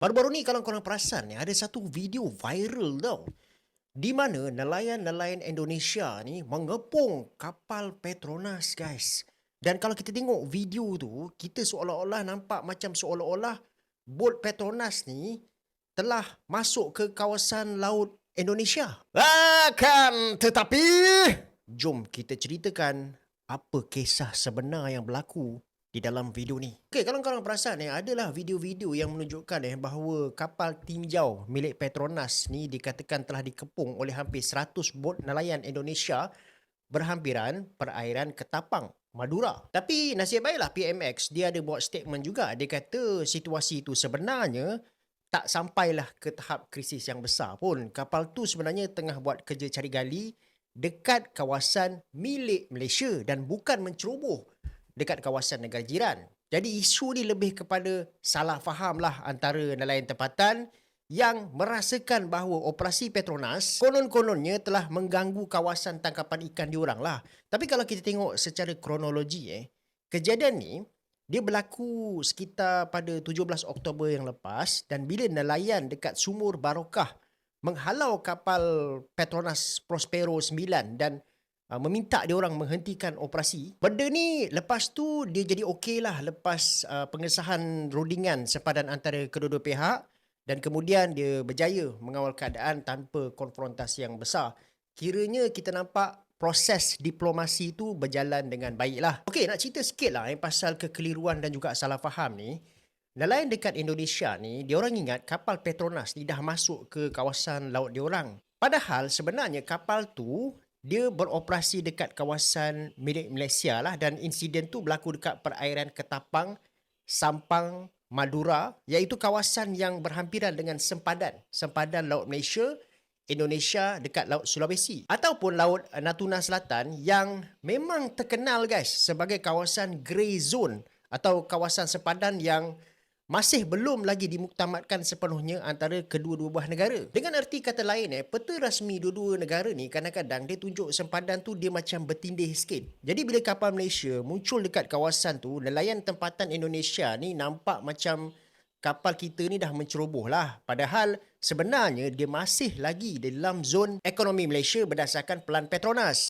Baru-baru ni kalau korang perasan ni ada satu video viral tau. Di mana nelayan-nelayan Indonesia ni mengepung kapal Petronas guys. Dan kalau kita tengok video tu, kita seolah-olah nampak macam seolah-olah bot Petronas ni telah masuk ke kawasan laut Indonesia. Akan tetapi, jom kita ceritakan apa kisah sebenar yang berlaku di dalam video ni. Okey, kalau korang perasan eh, adalah video-video yang menunjukkan eh bahawa kapal tinjau milik Petronas ni dikatakan telah dikepung oleh hampir 100 bot nelayan Indonesia berhampiran perairan Ketapang, Madura. Tapi nasib baiklah PMX dia ada buat statement juga. Dia kata situasi itu sebenarnya tak sampailah ke tahap krisis yang besar pun. Kapal tu sebenarnya tengah buat kerja cari gali dekat kawasan milik Malaysia dan bukan menceroboh dekat kawasan negara jiran. Jadi isu ni lebih kepada salah faham lah antara nelayan tempatan yang merasakan bahawa operasi Petronas konon-kononnya telah mengganggu kawasan tangkapan ikan diorang lah. Tapi kalau kita tengok secara kronologi eh, kejadian ni dia berlaku sekitar pada 17 Oktober yang lepas dan bila nelayan dekat Sumur Barokah menghalau kapal Petronas Prospero 9 dan uh, meminta dia orang menghentikan operasi. Benda ni lepas tu dia jadi okey lah lepas uh, pengesahan rundingan sepadan antara kedua-dua pihak dan kemudian dia berjaya mengawal keadaan tanpa konfrontasi yang besar. Kiranya kita nampak proses diplomasi tu berjalan dengan baik lah. Okey, nak cerita sikit lah eh, pasal kekeliruan dan juga salah faham ni. Nelayan dekat Indonesia ni, dia orang ingat kapal Petronas ni dah masuk ke kawasan laut dia orang. Padahal sebenarnya kapal tu dia beroperasi dekat kawasan milik Malaysia lah dan insiden tu berlaku dekat perairan Ketapang, Sampang, Madura iaitu kawasan yang berhampiran dengan sempadan, sempadan Laut Malaysia, Indonesia dekat Laut Sulawesi ataupun Laut Natuna Selatan yang memang terkenal guys sebagai kawasan grey zone atau kawasan sempadan yang masih belum lagi dimuktamadkan sepenuhnya antara kedua-dua buah negara. Dengan erti kata lain, eh, peta rasmi dua-dua negara ni kadang-kadang dia tunjuk sempadan tu dia macam bertindih sikit. Jadi bila kapal Malaysia muncul dekat kawasan tu, nelayan tempatan Indonesia ni nampak macam kapal kita ni dah menceroboh lah. Padahal sebenarnya dia masih lagi dalam zon ekonomi Malaysia berdasarkan pelan Petronas.